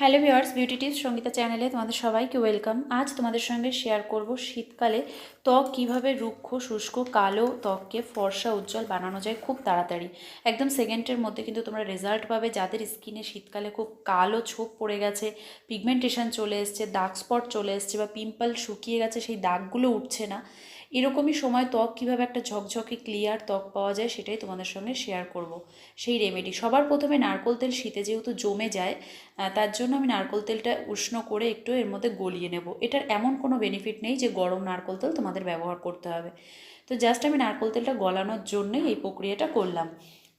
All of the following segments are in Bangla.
Hello viewers beauty tips Sangeeta চ্যানেলে তোমাদের সবাইকে ওয়েলকাম। আজ তোমাদের সঙ্গে শেয়ার করব শীতকালে ত্বক কীভাবে রুক্ষ, শুষ্ক, কালো ত্বককে ফর্সা, উজ্জ্বল বানানো যায় খুব তাড়াতাড়ি। একদম সেকেন্ডের মধ্যে কিন্তু তোমরা রেজাল্ট পাবে যাদের স্কিনে শীতকালে খুব কালো ছোপ পড়ে গেছে পিগমেন্টেশন চলে এসছে দাগ স্পট চলে এসছে বা পিম্পল শুকিয়ে গেছে, সেই দাগগুলো উঠছে না। এরকমই সময় ত্বক কীভাবে একটা ঝকঝকে ক্লিয়ার ত্বক পাওয়া যায় সেটাই তোমাদের সঙ্গে শেয়ার করব। সেই রেমেডি সবার প্রথমে নারকোল তেল শীতে যেহেতু জমে যায় তার জন্য আমি নারকোল তেলটা উষ্ণ করে একটু এর মধ্যে গলিয়ে নেব। এটার এমন কোনো বেনিফিট নেই যে গরম নারকোল তেল তোমাদের ব্যবহার করতে হবে। তো জাস্ট আমি নারকোল তেলটা গলানোর জন্যই এই প্রক্রিয়াটা করলাম।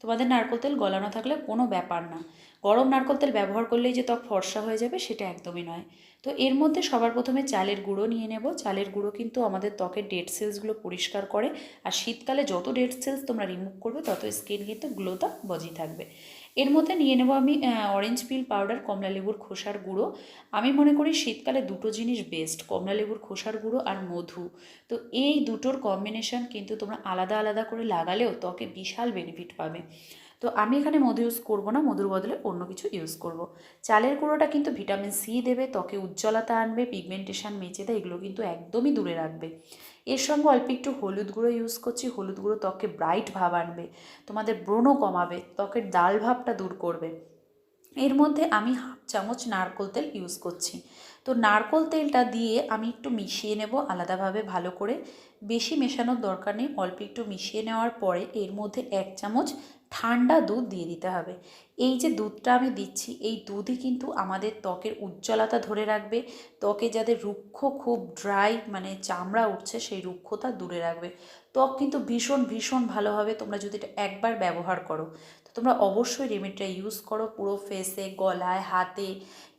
তোমাদের নারকোল তেল গলানো থাকলে কোনো ব্যাপার না। গরম নারকোল তেল ব্যবহার করলেই যে ত্বক ফর্সা হয়ে যাবে সেটা একদমই নয়। তো এর মধ্যে সবার প্রথমে চালের গুঁড়ো নিয়ে নেব। চালের গুঁড়ো কিন্তু আমাদের ত্বকের ডেড সেলসগুলো পরিষ্কার করে। আর শীতকালে যত ডেড সেলস তোমরা রিমুভ করবে, তত স্কিন কিন্তু গ্লোটা বজায় থাকবে। এর মধ্যে নিয়ে নেব আমি অরেঞ্জ পিল পাউডার কমলা লেবুর খোসার গুঁড়ো। আমি মনে করি শীতকালে দুটো জিনিস বেস্ট কমলা লেবুর খোসার গুঁড়ো আর মধু। তো এই দুটোর কম্বিনেশন কিন্তু তোমরা আলাদা আলাদা করে লাগালেও ত্বকে বিশাল বেনিফিট পাবে। তো আমি এখানে মধু ইউজ করব না, মধুর বদলে অন্য কিছু ইউজ করব। চালের গুঁড়োটা কিন্তু ভিটামিন সি দেবে, ত্বকে উজ্জ্বলতা আনবে পিগমেন্টেশন দেয়, এগুলো কিন্তু একদমই দূরে রাখবে। এর সঙ্গে অল্প একটু হলুদ গুঁড়ো ইউজ করছি, হলুদ গুঁড়ো ত্বকে ব্রাইট ভাব আনবে, তোমাদের ব্রণও কমাবে, ত্বকের দাল ভাবটা দূর করবে। এর মধ্যে আমি হাফ চামচ নারকোল তেল ইউজ করছি। তো নারকোল তেলটা দিয়ে আমি একটু মিশিয়ে নেব আলাদাভাবে ভালো করে। বেশি মেশানোর দরকার নেই, অল্প একটু মিশিয়ে নেওয়ার পরে এর মধ্যে এক চামচ ঠান্ডা দুধ দিয়ে দিতে হবে। এই যে দুধটা আমি দিচ্ছি, এই দুধই কিন্তু আমাদের ত্বকের উজ্জ্বলতা ধরে রাখবে। ত্বকে যাদের রুক্ষ খুব ড্রাই মানে চামড়া উঠছে, সেই রুক্ষতা দূরে রাখবে। ত্বক কিন্তু ভীষণ ভীষণ ভালো হবে, তোমরা যদি এটা একবার ব্যবহার করো। তোমরা অবশ্যই রেমেডিটা ইউজ করো পুরো ফেসে গলায়, হাতে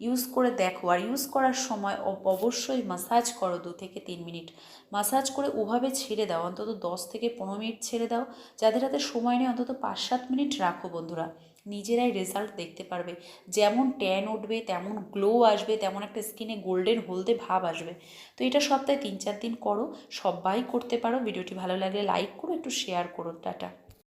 ইউজ করে দেখো। আর ইউজ করার সময় অবশ্যই মাসাজ করো দু থেকে তিন মিনিট মাসাজ করে ওভাবে ছেড়ে দাও, অন্তত দশ থেকে পনেরো মিনিট ছেড়ে দাও। যাদের হাতে সময় নেই, অন্তত পাঁচ সাত মিনিট রাখো বন্ধুরা। নিজেরাই রেজাল্ট দেখতে পারবে। যেমন ট্যান উঠবে, তেমন গ্লো আসবে, তেমন একটা স্কিনে গোল্ডেন হলদে ভাব আসবে। তো এটা সপ্তাহে তিন চার দিন করো, সবাই করতে পারো। ভিডিওটি ভালো লাগলে লাইক করো, একটু শেয়ার করো। টাটা।